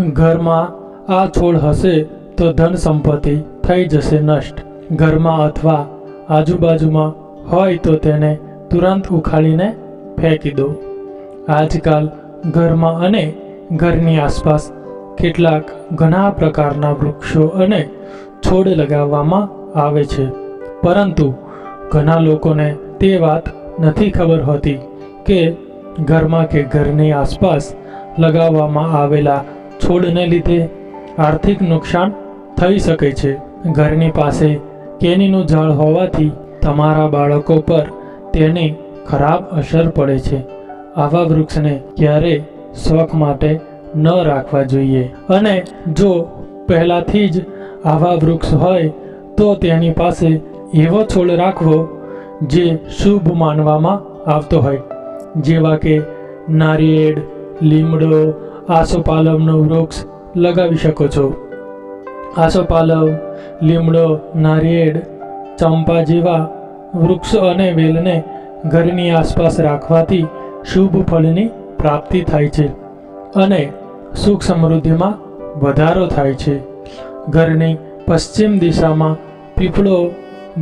ઘરમાં આ છોડ હશે તો ધન સંપત્તિ થઈ જશે નષ્ટ. ઘરમાં અથવા આજુબાજુમાં હોય તો તેને તુરંત ઉખાડીને ફેંકી દો. આજકાલ ઘરમાં અને ઘરની આસપાસ કેટલાક ઘણા પ્રકારના વૃક્ષો અને છોડ લગાવવામાં આવે છે. પરંતુ ઘણા લોકોને તે વાત નથી ખબર હોતી કે ઘરમાં કે ઘરની આસપાસ લગાવવામાં આવેલા છોડને લીધે આર્થિક નુકસાન થઈ શકે છે. ઘરની પાસે કેનીનું ઝાડ હોવાથી તમારા બાળકો પર તેની ખરાબ અસર પડે છે. આવા વૃક્ષને ક્યારે શોખ માટે ન રાખવા જોઈએ. અને જો પહેલાંથી જ આવા વૃક્ષ હોય, તો તેની પાસે એવો છોડ રાખવો જે શુભ માનવામાં આવતો હોય. જેવા કે નારિયેળ, લીમડો આસોપાલવનું વૃક્ષ લગાવી શકો છો. આસોપાલવ, લીમડો, નારિયેળ, ચંપા જેવા વૃક્ષો અને વેલને ઘરની આસપાસ રાખવાથી શુભ ફળની પ્રાપ્તિ થાય છે અને સુખ સમૃદ્ધિમાં વધારો થાય છે. ઘરની પશ્ચિમ દિશામાં પીપળો,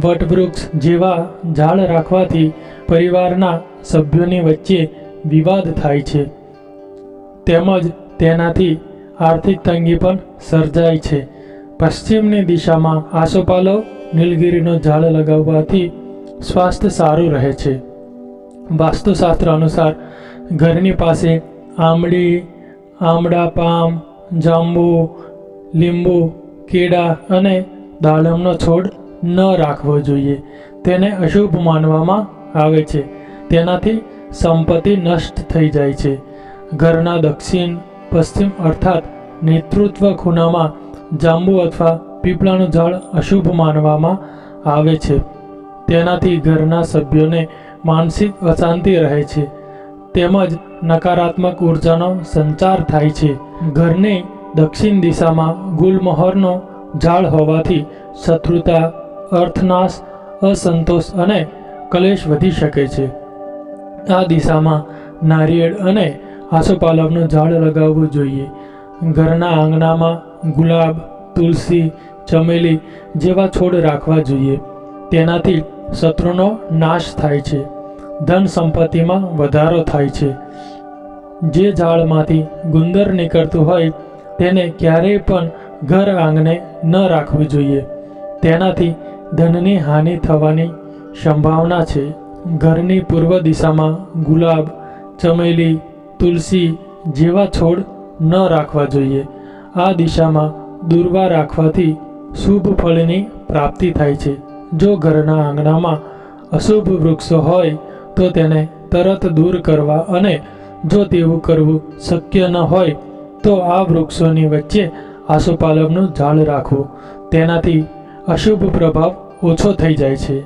વટવૃક્ષ જેવા ઝાડ રાખવાથી પરિવારના સભ્યોની વચ્ચે વિવાદ થાય છે. તેમજ તેનાથી આર્થિક તંગી પણ સર્જાય છે. પશ્ચિમની દિશામાં આસોપાલવ નીલગિરીનો ઝાડ લગાવવાથી સ્વાસ્થ્ય સારું રહે છે. વાસ્તુશાસ્ત્ર અનુસાર ઘરની પાસે આંબળી, આમળા પામ, જાંબુ, લીંબુ, કેળા અને દાડમનો છોડ ન રાખવો જોઈએ. તેને અશુભ માનવામાં આવે છે. તેનાથી સંપત્તિ નષ્ટ થઈ જાય છે. ઘરના દક્ષિણ, પશ્ચિમ અર્થાત નેતૃત્વ ખૂણામાં જાંબુ અથવા પીપળાનું ઝાડ અશુભ માનવામાં આવે છે. તેનાથી ઘરના સભ્યોને માનસિક અશાંતિ રહે છે. તેમજ નકારાત્મક ઉર્જાનો સંચાર થાય છે. ઘરની દક્ષિણ દિશામાં ગુલમહોરનો ઝાડ હોવાથી શત્રુતા, અર્થનાશ, અસંતોષ અને કલેશ વધી શકે છે. આ દિશામાં નારિયેળ અને આસોપાલવનું ઝાડ લગાવવું જોઈએ. ઘરના આંગણામાં ગુલાબ, તુલસી, ચમેલી જેવા છોડ રાખવા જોઈએ. તેનાથી શત્રુનો નાશ થાય છે. ધન સંપત્તિમાં વધારો થાય છે. જે ઝાડમાંથી ગુંદર નીકળતું હોય, તેને ક્યારેય પણ ઘર આંગણે ન રાખવું જોઈએ. તેનાથી ધનની હાનિ થવાની સંભાવના છે. ઘરની પૂર્વ દિશામાં ગુલાબ, ચમેલી તુલસી જેવા છોડ ન રાખવા જોઈએ. આ દિશામાં દુર્વા રાખવાથી શુભ ફળની પ્રાપ્તિ થાય છે. જો ઘરના આંગણામાં અશુભ વૃક્ષો હોય, તો તેને તરત દૂર કરવા અને જો તેવું કરવું શક્ય ન હોય, તો આ વૃક્ષોની વચ્ચે આસોપાલવનું ઝાડ રાખવું. તેનાથી અશુભ પ્રભાવ ઓછો થઈ જાય છે.